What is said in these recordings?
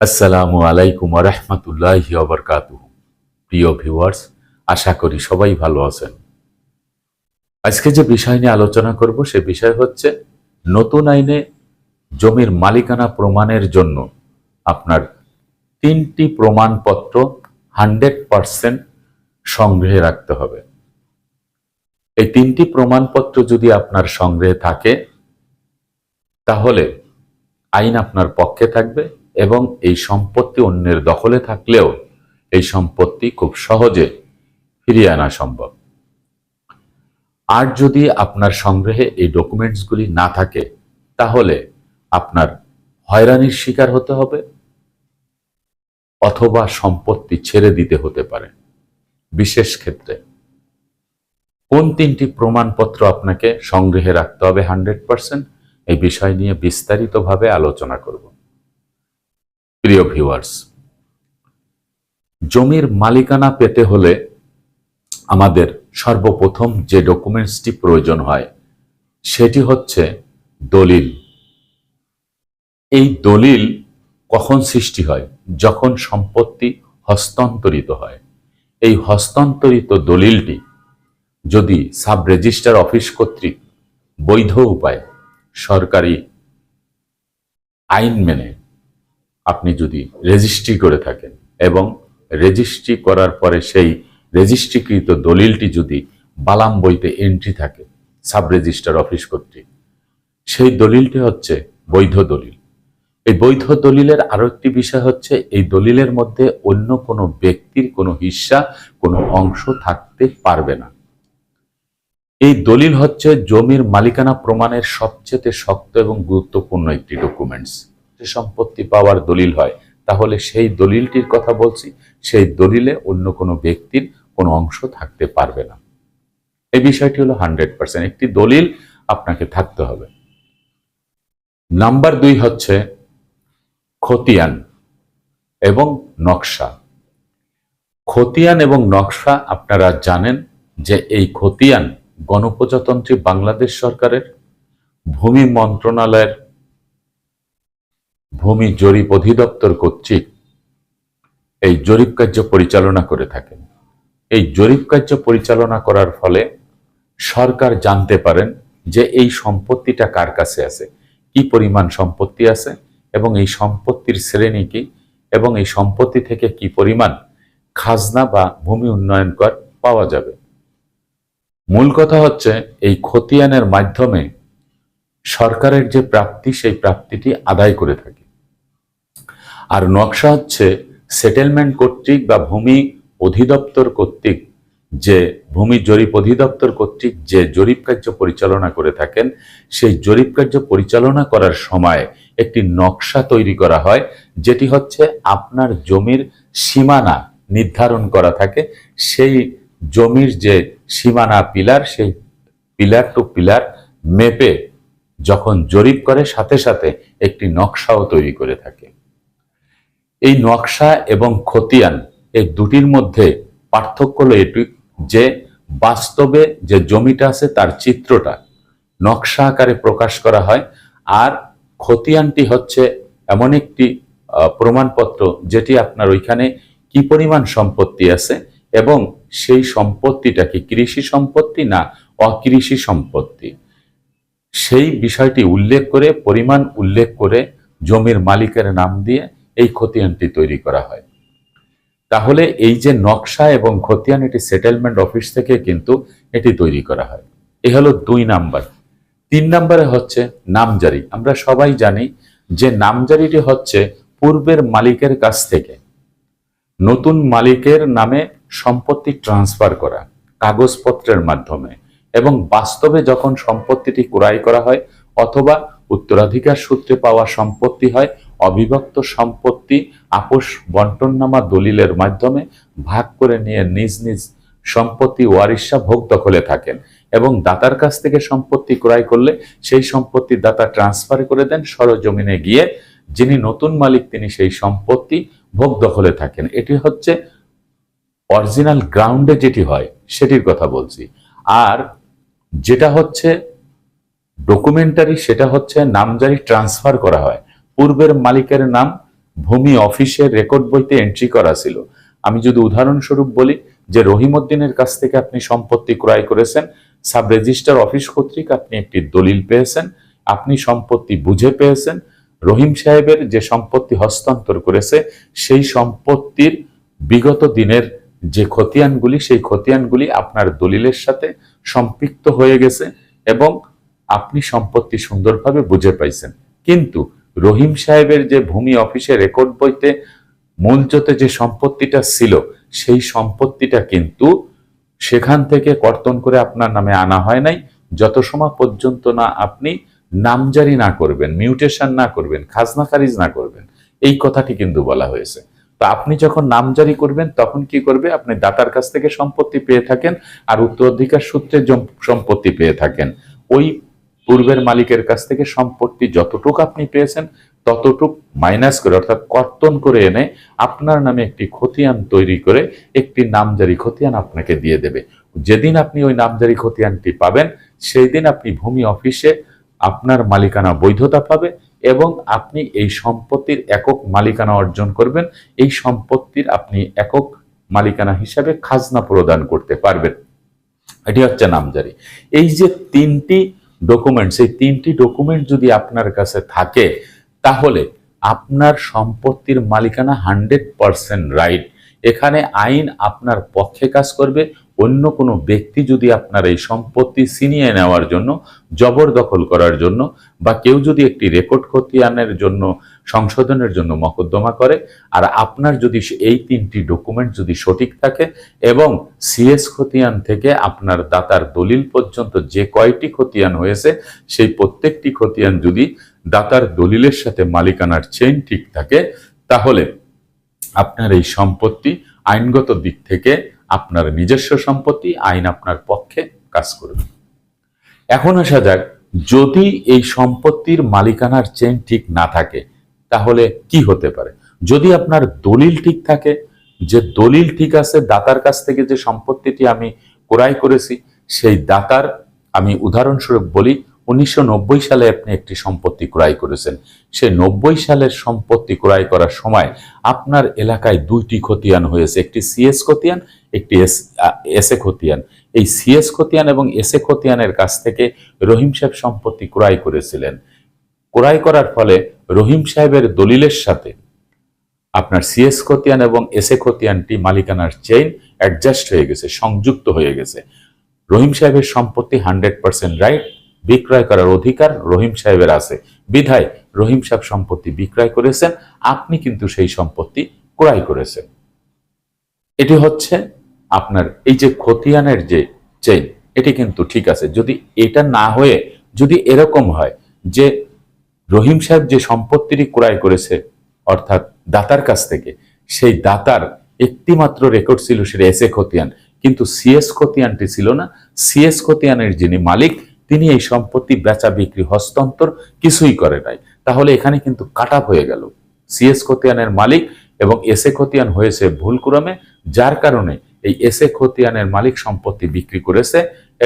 আসসালামু আলাইকুম রহমতুল্লাহ অবরকাত প্রিয় ভিউয়ার্স, আশা করি সবাই ভালো আছেন। আজকে যে বিষয় নিয়ে আলোচনা করব, সে বিষয় হচ্ছে নতুন আইনে জমির মালিকানা প্রমাণের জন্য আপনার তিনটি প্রমাণপত্র হান্ড্রেড পারসেন্ট সংগ্রহে রাখতে হবে। এই তিনটি প্রমাণপত্র যদি আপনার সংগ্রহে থাকে, তাহলে আইন আপনার পক্ষে থাকবে এবং এই সম্পত্তি অন্যের দখলে থাকলেও এই সম্পত্তি খুব সহজে ফিরিয়ে আনা সম্ভব। আর যদি আপনার সংগ্রহে এই ডকুমেন্টসগুলি না থাকে, তাহলে আপনার হয়রানির শিকার হতে হবে অথবা সম্পত্তি ছেড়ে দিতে হতে পারে। বিশেষ ক্ষেত্রে কোন তিনটি প্রমাণপত্র আপনাকে সংগ্রহে রাখতে হবে হান্ড্রেড পার্সেন্ট, এই বিষয় নিয়ে বিস্তারিতভাবে আলোচনা করব। প্রিয় ভিউয়ার্স জমির মালিকানা পেতে হলে আমাদের সর্বপ্রথম যে ডকুমেন্টসটি প্রয়োজন হয়, সেটি হচ্ছে দলিল। এই দলিল কখন সৃষ্টি হয়? যখন সম্পত্তি হস্তান্তরিত হয়। এই হস্তান্তরিত দলিলটি যদি সাব রেজিস্টার অফিস কর্তৃক বৈধ উপায় সরকারি আইন মেনে আপনি যদি রেজিস্ট্রি করে থাকেন এবং রেজিস্ট্রি করার পরে সেই রেজিস্ট্রিকৃত দলিলটি যদি বালাম বইতে এন্ট্রি থাকে সাব রেজিস্টার অফিস কর্তৃক, সেই দলিলটি হচ্ছে বৈধ দলিল। এই বৈধ দলিলের আরও একটি বিষয় হচ্ছে, এই দলিলের মধ্যে অন্য কোনো ব্যক্তির কোনো হিস্সা, কোনো অংশ থাকতে পারবে না। এই দলিল হচ্ছে জমির মালিকানা প্রমাণের সবচেয়ে শক্ত এবং গুরুত্বপূর্ণ একটি ডকুমেন্টস যে সম্পত্তি পাওয়ার দলিল হয়। তাহলে সেই দলিলটির কথা বলছি, সেই দলিলে অন্য কোনো ব্যক্তির কোনো অংশ থাকতে পারবে না। এই বিষয়টি হলো হান্ড্রেড পার্সেন্ট। একটি দলিল আপনাকে থাকতে হবে। নাম্বার দুই হচ্ছে খতিয়ান এবং নকশা। খতিয়ান এবং নকশা আপনারা জানেন যে এই খতিয়ান গণপ্রজাতন্ত্রী বাংলাদেশ সরকারের ভূমি মন্ত্রণালয়ের ভূমি জরিপ অধিদপ্তর কর্তৃক এই জরিপ কার্য পরিচালনা করে থাকেন। এই জরিপ কার্য পরিচালনা করার ফলে সরকার জানতে পারেন যে এই সম্পত্তিটা কার কাছে আছে, কি পরিমাণ সম্পত্তি আছে এবং এই সম্পত্তির শ্রেণি কি এবং এই সম্পত্তি থেকে কি পরিমাণ খাজনা বা ভূমি উন্নয়ন কর পাওয়া যাবে। মূল কথা হচ্ছে এই খতিয়ানের মাধ্যমে সরকারের যে প্রাপ্তি, সেই প্রাপ্তিটি আদায় করে থাকে। আর নকশা হচ্ছে সেটেলমেন্ট কর্তৃক বা ভূমি অধিদপ্তর কর্তৃক যে ভূমি জরিপ অধিদপ্তর কর্তৃক যে জরিপ কার্য পরিচালনা করে থাকেন, সেই জরিপ কার্য পরিচালনা করার সময় একটি নকশা তৈরি করা হয়, যেটি হচ্ছে আপনার জমির সীমানা নির্ধারণ করা থাকে। সেই জমির যে সীমানা পিলার, সেই পিলার টু পিলার মেপে যখন জরিপ করে, সাথে সাথে একটি নকশাও তৈরি করে থাকে। এই নকশা এবং খতিয়ান এই দুটির মধ্যে পার্থক্য হলো এটি যে বাস্তবে যে জমিটা আছে তার চিত্রটা নকশা আকারে প্রকাশ করা হয় আর খতিয়ানটি হচ্ছে এমন একটি প্রমাণপত্র যেটি আপনার ওইখানে কি পরিমাণ সম্পত্তি আছে এবং সেই সম্পত্তিটা কি কৃষি সম্পত্তি না অকৃষি সম্পত্তি। সেই বিষয়টি উল্লেখ করে, পরিমাণ উল্লেখ করে জমির মালিকের নাম দিয়ে এই খতিয়ানটি তৈরি করা হয়। তাহলে এই যে নকশা এবং খতিয়ান, এটি সেটেলমেন্ট অফিস থেকে কিন্তু এটি তৈরি করা হয়। এ হলো দুই নাম্বার। তিন নম্বরে হচ্ছে নামজারি। আমরা সবাই জানি যে নামজারিটি হচ্ছে পূর্বের মালিকের কাছ থেকে নতুন মালিকের নামে সম্পত্তি ট্রান্সফার করা কাগজপত্রের মাধ্যমে এবং বাস্তবে যখন সম্পত্তিটি ক্রয় করা হয় অথবা উত্তরাধিকার সূত্রে পাওয়া সম্পত্তি হয় অবিভক্ত সম্পত্তি আপোষ বন্টননামা দলিলের মাধ্যমে ভাগ করে নিয়ে নিজ নিজ সম্পত্তি ওয়ারিশা ভোগ দখলে থাকেন এবং দাতার কাছ থেকে সম্পত্তি ক্রয় করলে সেই সম্পত্তি দাতা ট্রান্সফার করে দেন সরজমিনে গিয়ে, যিনি নতুন মালিক তিনি সেই সম্পত্তি ভোগ দখলে থাকেন। এটি হচ্ছে অরিজিনাল গ্রাউন্ডে যেটি হয়, সেটির কথা বলছি। আর যেটা হচ্ছে ডকুমেন্টারি সেটা হচ্ছে নামজারি ট্রান্সফার করা হয়। পূর্বের মালিকের নাম ভূমি অফিসের রেকর্ড বইতে এন্ট্রি করা ছিল। আমি যদি উদাহরণস্বরূপ বলি যে রহিমউদ্দিনের কাছ থেকে আপনি সম্পত্তি ক্রয় করেছেন সাব রেজিস্টার অফিস কর্তৃক আপনি একটি দলিল পেয়েছেন, আপনি সম্পত্তি বুঝে পেয়েছেন, রহিম সাহেবের যে সম্পত্তি হস্তান্তর করেছে, সেই সম্পত্তির বিগত দিনের যে খতিয়ানগুলি, সেই খতিয়ানগুলি আপনার দলিলের সাথে সম্পৃক্ত হয়ে গেছে এবং আপনি সম্পত্তি সুন্দরভাবে বুঝে পাইছেন। কিন্তু রহিম সাহেবের যে ভূমি অফিসে রেকর্ড বইতে মূলজতে যে সম্পত্তিটা ছিল, সেই সম্পত্তিটা কিন্তু সেখান থেকে কর্তন করে আপনার নামে আনা হয় নাই। যত সময় পর্যন্ত না আপনি নামজারি না করবেন, মিউটেশন না করবেন, খাজনা খারিজ না করবেন, এই কথাটি কিন্তু বলা হয়েছে। তো আপনি যখন নামজারি করবেন, তখন কি করবে? আপনি দাতার কাছ থেকে সম্পত্তি পেয়ে থাকেন আর উত্তরাধিকার সূত্রে সম্পত্তি পেয়ে থাকেন। ওই পূর্বের মালিকের কাছ থেকে সম্পত্তি যতটুক আপনি পেয়েছেন, ততটুক মাইনাস করে, অর্থাৎ কর্তন করে এনে আপনার নামে একটি খতিয়ান তৈরি করে, একটি নামজারি খতিয়ান আপনাকে দিয়ে দেবে। যেদিন আপনি ওই নামজারি খতিয়ানটি পাবেন সেই দিন আপনি ভূমি অফিসে আপনার মালিকানা বৈধতা পাবে এবং আপনি এই সম্পত্তির একক মালিকানা অর্জন করবেন। এই সম্পত্তির আপনি একক মালিকানা হিসাবে খাজনা প্রদান করতে পারবেন। এটি হচ্ছে নামজারি। এই যে তিনটি ডকুমেন্টস এই তিনটি ডকুমেন্ট যদি আপনার কাছে থাকে, তাহলে আপনার সম্পত্তির মালিকানা হান্ড্রেড পারসেন্ট রাইট এখানে আইন আপনার পক্ষে কাজ করবে অন্য কোনো ব্যক্তি যদি আপনার এই সম্পত্তি ছিনিয়ে নেওয়ার জন্য, জবরদখল করার জন্য, বা কেউ যদি একটি রেকর্ড খতিয়ানের জন্য, সংশোধনের জন্য মকদ্দমা করে, আর আপনার যদি এই তিনটি ডকুমেন্ট যদি সঠিক থাকে, এবং সিএস খতিয়ান থেকে আপনার দাতার দলিল পর্যন্ত যে কয়টি খতিয়ান হয়েছে, সেই প্রত্যেকটি খতিয়ান যদি দাতার দলিলের সাথে মালিকানার চেইন ঠিক থাকে, তাহলে আপনার এই সম্পত্তি আইনগত দিক থেকে আপনার নিজস্ব সম্পত্তি, আইন আপনার পক্ষে কাজ করবে। এখন আসা যাক, যদি এই সম্পত্তির মালিকানার চেন ঠিক না থাকে, তাহলে কি হতে পারে? যদি আপনার দলিল ঠিক থাকে, যে দলিল ঠিক আছে, দাতার কাছ থেকে যে সম্পত্তিটি আমি ক্রয় করেছি, সেই দাতার আমি উদাহরণস্বরূপ বলি উনিশশো নব্বই সালে আপনি একটি সম্পত্তি ক্রয় করেছেন। সে নব্বই সালের সম্পত্তি ক্রয় করার সময় আপনার এলাকায় দুইটি খতিয়ান হয়েছে। একটি সিএস খতিয়ান, একটি এস এসএ খতিয়ান। এই সিএস খতিয়ান এবং এসএ খতিয়ানের কাছ থেকে রহিম সাহেব সম্পত্তি ক্রয় করেছিলেন। ক্রয় করার ফলে রহিম সাহেবের দলিলের সাথে আপনার সিএস খতিয়ান এবং এসএ খতিয়ানটি মালিকানার চেইন অ্যাডজাস্ট হয়ে গেছে, সংযুক্ত হয়ে গেছে। রহিম সাহেবের সম্পত্তি হান্ড্রেড পার্সেন্ট রাইট বিক্রয় করার অধিকার রহিম সাহেবের আছে। বিধায় রহিম সাহেব সম্পত্তি বিক্রয় করেছেন, আপনি কিন্তু সেই সম্পত্তি ক্রয় করেছেন। এটি হচ্ছে আপনার এই যে খতিয়ানের যে চেইন এটি কিন্তু ঠিক আছে। যদি এটা না হয়ে, যদি এরকম হয় যে রহিম সাহেব যে সম্পত্তিটি ক্রয় করেছে, অর্থাৎ দাতার কাছ থেকে, সেই দাতার একটিমাত্র রেকর্ড ছিল সেটা এসএ খতিয়ান। কিন্তু সিএস খতিয়ানটি ছিল না। সিএস খতিয়ানের যিনি মালিক তিনি এই সম্পত্তি বেচা, বিক্রি, হস্তান্তর কিছুই করে নাই। তাহলে এখানে কিন্তু কাটা হয়ে গেল। সিএস খতিয়ানের মালিক এবং এসএ খতিয়ান হয়েছে ভুলক্রমে, যার কারণে এই এসএ খতিয়ানের মালিক সম্পত্তি বিক্রি করেছে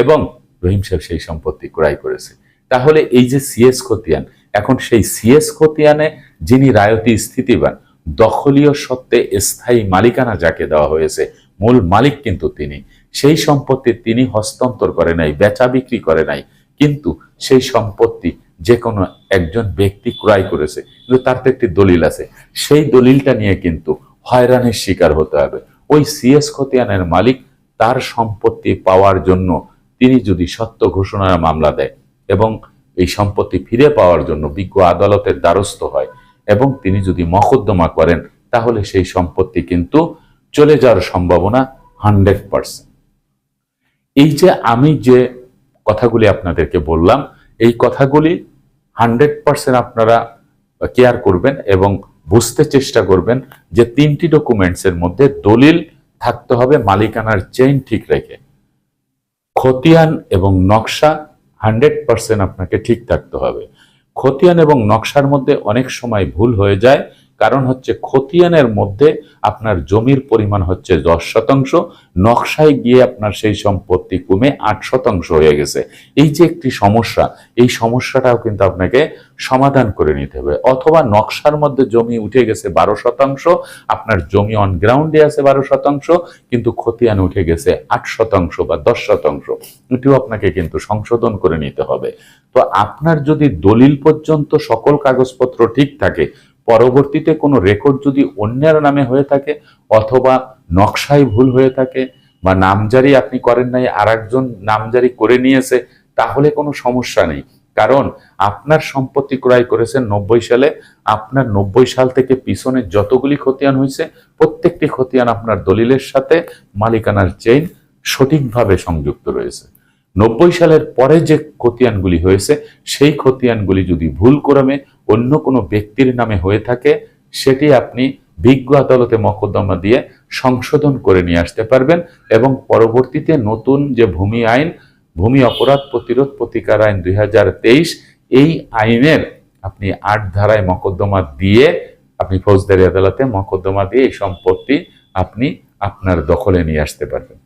এবং রহিম সাহেব সেই সম্পত্তি ক্রয় করেছে। তাহলে এই যে সিএস খতিয়ান, এখন সেই সিএস খতিয়ানে যিনি রায়তি স্থিতিবান, দখলীয় সত্ত্বে স্থায়ী মালিকানা যাকে দেওয়া হয়েছে, মূল মালিক কিন্তু তিনি। সেই সম্পত্তি তিনি হস্তান্তর করে নাই, বেচা বিক্রি করে নাই। কিন্তু সেই সম্পত্তি যে কোনো একজন ব্যক্তি ক্রয় করেছে, কিন্তু তার তো একটি দলিল আছে। সেই দলিলটা নিয়ে কিন্তু হয়রানির শিকার হতে হবে। ওই সিএস খতিয়ানের মালিক তার সম্পত্তি পাওয়ার জন্য তিনি যদি সত্য ঘোষণার মামলা দেয় এবং এই সম্পত্তি ফিরে পাওয়ার জন্য বিজ্ঞ আদালতের দ্বারস্থ হয় এবং তিনি যদি মকদ্দমা করেন, তাহলে সেই সম্পত্তি কিন্তু চলে যাওয়ার সম্ভাবনা হান্ড্রেড পার্সেন্ট। এই যে আমি যে কথাগুলি আপনাদেরকে বললাম, এই কথাগুলি হান্ড্রেড পার্সেন্ট আপনারা কেয়ার করবেন এবং বুঝতে চেষ্টা করবেন যে তিনটি ডকুমেন্টসের মধ্যে দলিল থাকতে হবে মালিকানার চেইন ঠিক রেখে। খতিয়ান এবং নকশা হান্ড্রেড পার্সেন্ট আপনাকে ঠিক থাকতে হবে। খতিয়ান এবং নকশার মধ্যে অনেক সময় ভুল হয়ে যায় কারণ হচ্ছে খতিয়ানের মধ্যে আপনার জমির পরিমাণ হচ্ছে দশ শতাংশ, নকশায় গিয়ে আপনার সেই সম্পত্তি কমে আট শতাংশ হয়ে গেছে। এই যে একটি সমস্যা, এই সমস্যাটাও কিন্তু আপনাকে সমাধান করে নিতে হবে। অথবা নকশার মধ্যে জমি উঠে গেছে বারো শতাংশ, আপনার জমি অন গ্রাউন্ডে আছে বারো শতাংশ, কিন্তু খতিয়ান উঠে গেছে আট শতাংশ বা দশ শতাংশ। এটিও আপনাকে কিন্তু সংশোধন করে নিতে হবে। তো আপনার যদি দলিল পর্যন্ত সকল কাগজপত্র ঠিক থাকে পরবর্তীতে কোনো রেকর্ড যদি অন্যের নামে হয়ে থাকে অথবা নকশায় ভুল হয়ে থাকে বা নামজারি আপনি করেন নাই আর একজন নামজারি করে নিয়েছে, তাহলে কোনো সমস্যা নেই। কারণ আপনার সম্পত্তি ক্রয় করেছেন নব্বই সালে, আপনার নব্বই সাল থেকে পিছনে যতগুলি খতিয়ান হয়েছে, প্রত্যেকটি খতিয়ান আপনার দলিলের সাথে মালিকানার চেইন সঠিকভাবে সংযুক্ত রয়েছে। নব্বই সালের পরে যে খতিয়ানগুলি হয়েছে, সেই খতিয়ানগুলি যদি ভুল ক্রমে অন্য কোনো ব্যক্তির নামে হয়ে থাকে, সেটি আপনি বিজ্ঞ আদালতে মকদ্দমা দিয়ে সংশোধন করে নিয়ে আসতে পারবেন এবং পরবর্তীতে নতুন যে ভূমি আইন, ভূমি অপরাধ প্রতিরোধ প্রতিকার আইন দুই হাজার তেইশ, এই আইনের আপনি আট ধারায় মকদ্দমা দিয়ে, আপনি ফৌজদারি আদালতে মকদ্দমা দিয়ে এই সম্পত্তি আপনি আপনার দখলে নিয়ে আসতে পারবেন।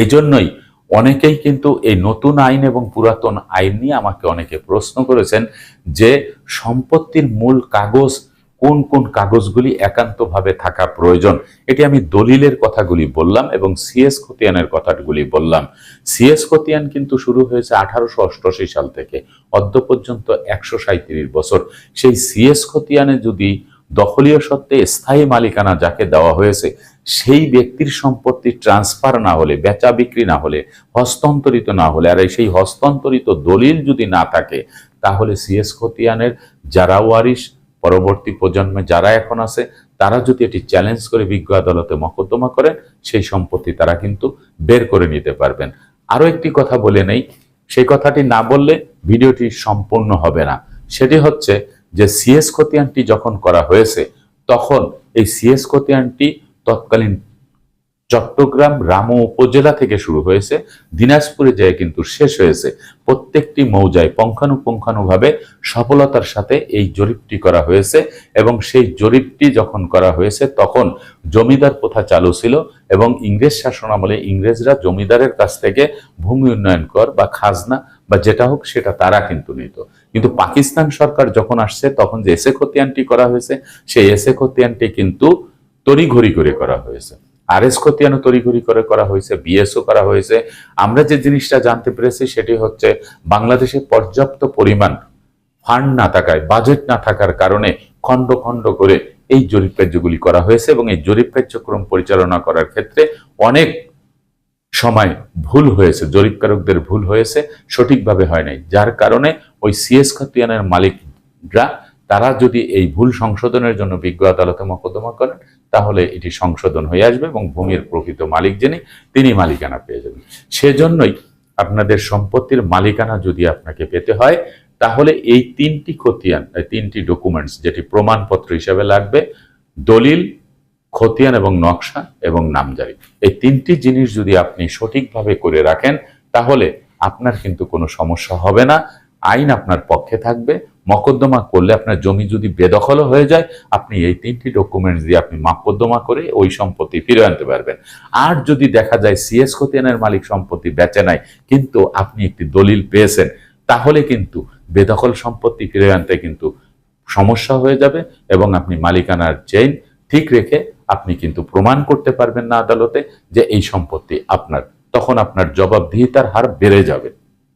এই জন্যই অনেকেই কিন্তু এই নতুন আইন এবং পুরাতন আইন নিয়ে আমাকে অনেকে প্রশ্ন করেছেন যে সম্পত্তির মূল কাগজ, কোন কোন কাগজগুলি একান্তভাবে থাকা প্রয়োজন? এটি আমি দলিলের কথাগুলি বললাম এবং সিএস খতিয়ানের কথাগুলি বললাম। সিএস খতিয়ান কিন্তু শুরু হয়েছে আঠারোশো অষ্টআশি সাল থেকে, অদ্য পর্যন্ত একশো বছর। সেই সিএস খতিয়ানে যদি দখলীয় সত্ত্বে স্থায়ী মালিকানা যাকে দেওয়া হয়েছে, সেই ব্যক্তির সম্পত্তি ট্রান্সফার না হলে, বেচা বিক্রি না হলে, হস্তান্তরিত না হলে, আর সেই হস্তান্তরিত দলিল যদি না থাকে, তাহলে সিএস খতিয়ানের যারা ওয়ারিশ, পরবর্তী প্রজন্মে যারা এখন আছে, তারা যদি এটি চ্যালেঞ্জ করে বিজ্ঞ আদালতে মকদ্দমা করেন সেই সম্পত্তি তারা কিন্তু বের করে নিতে পারবেন। আরও একটি কথা বলে নেই, সেই কথাটি না বললে ভিডিওটি সম্পূর্ণ হবে না। সেটি হচ্ছে যে সিএস খতিয়ানটি যখন করা হয়েছে তখন এই সিএস খতিয়ানটি তৎকালীন চট্টগ্রাম, রামু উপজেলা থেকে শুরু হয়েছে, দিনাজপুরে যেয়ে কিন্তু শেষ হয়েছে। প্রত্যেকটি মৌজায় পঙ্খানুপুঙ্খানুভাবে সফলতার সাথে এই জরিপটি করা হয়েছে এবং সেই জরিপটি যখন করা হয়েছে তখন জমিদার প্রথা চালু ছিল এবং ইংরেজ শাসনামলে ইংরেজরা জমিদারের কাছ থেকে ভূমি উন্নয়ন কর বা খাজনা বা যেটা হোক সেটা তারা কিন্তু নিত। কিন্তু পাকিস্তান সরকার যখন আসছে তখন যে এসে খতিয়ানটি করা হয়েছে, সেই এসে খতিয়ানটি কিন্তু তড়িঘড়ি করে করা হয়েছে। আর এস খতিয়ানও তড়িঘড়ি করে করা হয়েছে, বিএসও করা হয়েছে। আমরা যে জিনিসটা জানতে পেরেছি সেটি হচ্ছে বাংলাদেশে পর্যাপ্ত পরিমাণ ফান্ড না থাকায়, বাজেট না থাকার কারণে খণ্ড খণ্ড করে এই জরিপ কার্যগুলি করা হয়েছে এবং এই জরিপ কার্যক্রম পরিচালনা করার ক্ষেত্রে অনেক সময় ভুল হয়েছে, জরিপকারকদের ভুল হয়েছে, সঠিকভাবে হয় নাই। যার কারণে ওই সিএস খতিয়ানের মালিকরা তারা যদি এই ভুল সংশোধনের জন্য বিজ্ঞ আদালতে মকদ্দমা করেন, তাহলে এটি সংশোধন হয়ে আসবে এবং ভূমির প্রকৃত মালিক যিনি, তিনি মালিকানা পেয়ে যাবেন। সেজন্যই আপনাদের সম্পত্তির মালিকানা যদি আপনাকে পেতে হয়, তাহলে এই তিনটি খতিয়ান তিনটি ডকুমেন্টস যেটি প্রমাণপত্র হিসাবে লাগবে, দলিল, খতিয়ান এবং নকশা এবং নামজারি। এই তিনটি জিনিস যদি আপনি সঠিকভাবে করে রাখেন, তাহলে আপনার কিন্তু কোনো সমস্যা হবে না। আইন আপনার পক্ষে থাকবে, মকদ্দমা করলে আপনার জমি যদি বেদখল হয়ে যায়, আপনি এই তিনটি ডকুমেন্টস দিয়ে আপনি মকদ্দমা করে ওই সম্পত্তি ফিরে আনতে পারবেন। আর যদি দেখা যায় সিএস খতিয়ানের মালিক সম্পত্তি বেচে নাই, কিন্তু আপনি একটি দলিল পেয়েছেন, তাহলে কিন্তু বেদখল সম্পত্তি ফিরে আনতে কিন্তু সমস্যা হয়ে যাবে এবং আপনি মালিকানার চেইন ঠিক রেখে আপনি কিন্তু প্রমাণ করতে পারবেন না আদালতে যে এই সম্পত্তি আপনার। তখন আপনার জবাবদিহিতার হার বেড়ে যাবে।